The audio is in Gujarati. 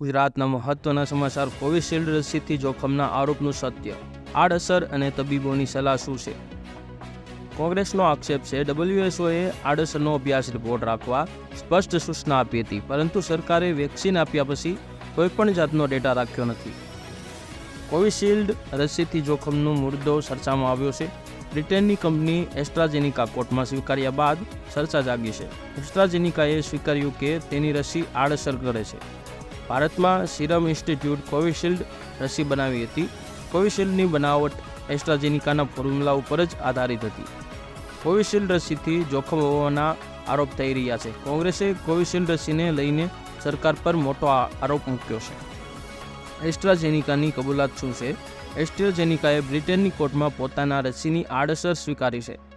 ગુજરાતના મહત્વના સમાચાર કોવિશિલ્ડ રસીથી જોખમના આરોપનું સત્ય, આડઅસર અને તબીબોની સલાહ શું છે? કોંગ્રેસનો આક્ષેપ છે, ડબલ્યુએસઓએ આડઅસરનો અભ્યાસ રિપોર્ટ રાખવા સ્પષ્ટ સૂચના આપી હતી, પરંતુ સરકારે વેક્સિન આપ્યા પછી કોઈપણ જાતનો ડેટા રાખ્યો નથી. કોવિશિલ્ડ રસીથી જોખમનો મુદ્દો ચર્ચામાં આવ્યો છે. બ્રિટનની કંપની એસ્ટ્રાજેનિકા કોર્ટમાં સ્વીકાર્યા બાદ ચર્ચા જાગી છે. એસ્ટ્રાજેનિકાએ સ્વીકાર્યું કે તેની રસી આડઅસર કરે છે. ભારતમાં સિરમ ઇન્સ્ટિટ્યૂટ કોવિશિલ્ડ રસી બનાવી હતી. કોવિશિલ્ડની બનાવટ એસ્ટ્રાજેનિકાના ફોર્મ્યુલા ઉપર જ આધારિત હતી. કોવિશિલ્ડ રસીથી જોખમ હોવાના આરોપ થઈ રહ્યા છે. કોંગ્રેસે કોવિશિલ્ડ રસીને લઈને સરકાર પર મોટો આરોપ મૂક્યો છે. એસ્ટ્રાજેનિકાની કબૂલાત શું છે? એસ્ટ્રાજેનિકાએ બ્રિટનની કોર્ટમાં પોતાના રસીની આડઅસર સ્વીકારી છે.